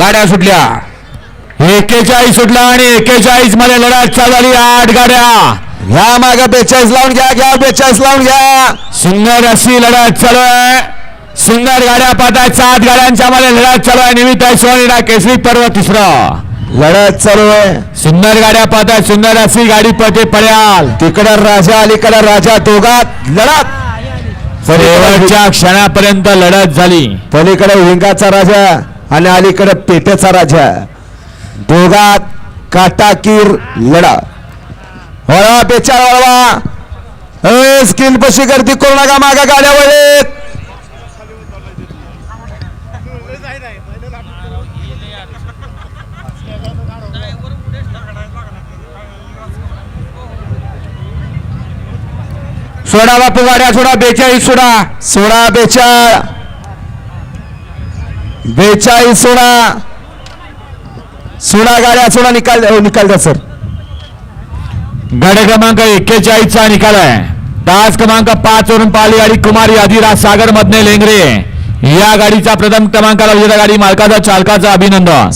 गाड्या सुटल्या. एकेचाळीस सुटला आणि एकेचाळीसमध्ये लढत चालू झाली. आठ गाड्या. घ्या माग बेचाळीस लावून घ्या घ्या बेचाळीस लावून घ्या. सुंदर अशी लढत चालू आहे. सुंदर गाड्या पाहताय सात गाड्यांच्या मध्ये लढत चालू आहे. निमित्त सोनीडा केसरी पर्व तिसरं. लढत चालू आहे. सुंदर गाड्या पाहताय सुंदर अशी गाडी पळते पड्याल. तिकडं राजा अलीकडं राजा दोघात लढत. शेवटच्या क्षणापर्यंत लढत झाली. पलीकडे हिंगाचा राजा. आणि अलीकडे पेट्याचा राजा दोघात काटाकीर लढा. वळवा बेचार वळवा. स्किन पशी गर्दी करू नका मागा गाड्या वळेत. सोडा बापू गाड्या सोडा बेचाळीस सोडा. सोडा बेचाळ. बेचाळीस सोळा. सोळा गाड्या सोळा निकाल हो, निकाल द्या सर. गाड्या क्रमांक एक्केचाळीसचा निकाल आहे. तास क्रमांक पाच वरून पाली गाडी कुमारी अधिराज सागर मधने लेंगरे. या गाडीचा प्रथम क्रमांकाला विजेता गाडी मालकाचा चालकाचा अभिनंदन.